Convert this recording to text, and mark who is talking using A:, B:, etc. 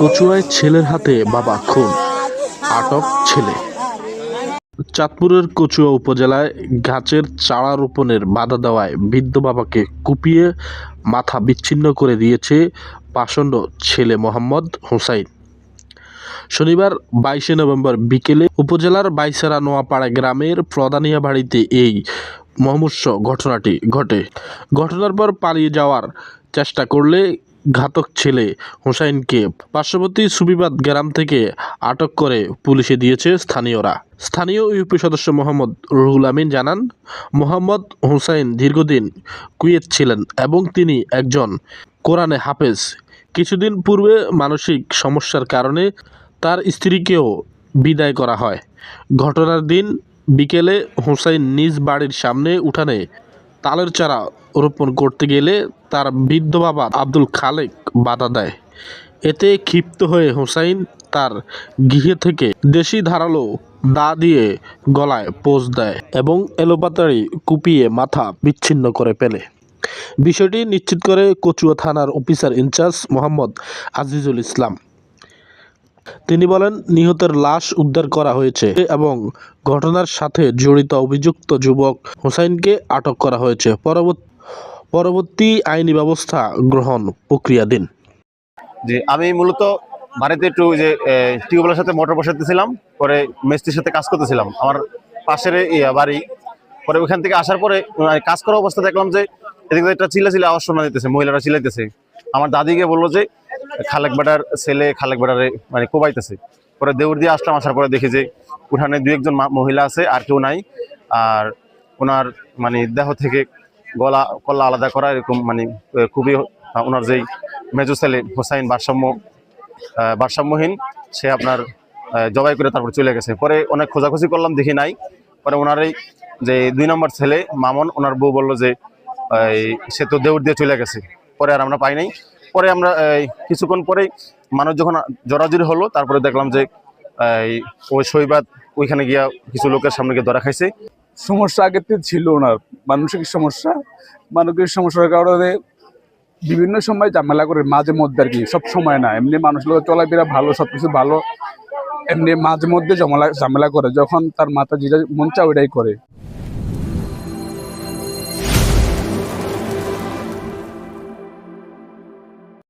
A: কচুয়ায় ছেলের হাতে বাবা খুন, আটক ছেলে। চাঁদপুরের কচুয়া উপজেলায় গাছের চারা রোপণের বাধা দেওয়ায় বৃদ্ধ বাবাকে কুপিয়ে মাথা বিচ্ছিন্ন করে দিয়েছে পাষণ্ড ছেলে মোহাম্মদ হোসাইন। শনিবার বাইশে নভেম্বর বিকেলে উপজেলার বাইসারা নোয়াপাড়া গ্রামের প্রধানিয়া বাড়িতে এই মহামূর্ষ ঘটনাটি ঘটে। ঘটনার পর পালিয়ে যাওয়ার চেষ্টা করলে ঘাতক ছেলে হোসাইনকে পার্শ্ববর্তী সুবিবাদ গ্রাম থেকে আটক করে পুলিশে দিয়েছে স্থানীয়রা। স্থানীয় ইউপি সদস্য মোহাম্মদ রুহুল আমিন জানান, মোহাম্মদ হোসাইন দীর্ঘদিন কুয়েত ছিলেন এবং তিনি একজন কোরআনে হাফেজ। কিছুদিন পূর্বে মানসিক সমস্যার কারণে তার স্ত্রীকেও বিদায় করা হয়। ঘটনার দিন বিকেলে হোসাইন নিজ বাড়ির সামনে উঠানে তালের চারা রোপণ করতে গেলে তার বৃদ্ধ বাবা আব্দুল খালেক বাধা দেয়। এতে ক্ষিপ্ত হয়ে হোসাইন তার গৃহে থেকে দেশি ধারালো দা দিয়ে গলায় পোজ দেয় এবং এলোপাতাড়ি কুপিয়ে মাথা বিচ্ছিন্ন করে ফেলে। বিষয়টি নিশ্চিত করে কচুয়া থানার officer in charge Mohammad Azizul Islam. তিনি বলেন, নিহতের লাশ উদ্ধার করা হয়েছে এবং ঘটনার সাথে জড়িত অভিযুক্ত যুবক হোসাইনকে আটক করা হয়েছে। পরবর্তী পরবর্তী আইনি ব্যবস্থা গ্রহণ প্রক্রিয়াধীন।
B: যে আমি মূলত বাড়িতে একটু যে টিউবওয়েলের সাথে মোটর বসাতেছিলাম পরে মিস্ত্রির সাথে কাজ করতেছিলাম। আমার পাশের বাড়ি। পরে ওইখান থেকে আসার পরে কাজ করা অবস্থা দেখলাম যে, এদিকে একটা চিল্লা চিল্লা আওয়াজ শোনা দিতেছে মহিলারা চিল্লাইতেছে। আমার দাদিকে বলল যে খালেক বেটার ছেলে খালেক বেটারে মানে কোবাইতেছে। পরে দেউর দিয়ে আসলাম আসার পরে দেখি যে উঠানে দু একজন মহিলা আছে আর কেউ নাই। আর ওনার মানে দেহ থেকে গলা কল্লা আলাদা করা এরকম মানে খুবই ওনার যেই মেজো ছেলে হোসাইন ভারসাম্য ভারসাম্যহীন সে আপনার জবাই করে তারপর চলে গেছে। পরে অনেক খোঁজাখুঁজি করলাম দেখি নাই। পরে ওনার এই যে দুই নম্বর ছেলে মামন ওনার বউ বলল যে সে তো দেউর দিয়ে চলে গেছে। পরে আর আমরা পাই নাই। পরে আমরা কিছুক্ষণ পরেই মানুষ যখন জড়াজড়ি হলো, তারপরে দেখলাম যে ওই শৈবাদ ওইখানে গিয়া কিছু লোকের সামনে গিয়ে ধরা খাইছে।
C: সমস্যা আগের থেকে ছিল ওনার। মানসিক সমস্যা। মানসিক সমস্যার কারণে বিভিন্ন সময় ঝামেলা করে, মাঝে মধ্যে আর কি, সব সময় না। এমনি মানুষ লোক চলাফেরা ভালো সব কিছু ভালো। এমনি মাঝে মধ্যে ঝামেলা ঝামেলা করে, যখন তার মাথা যেটা মন চায় ওইটাই করে।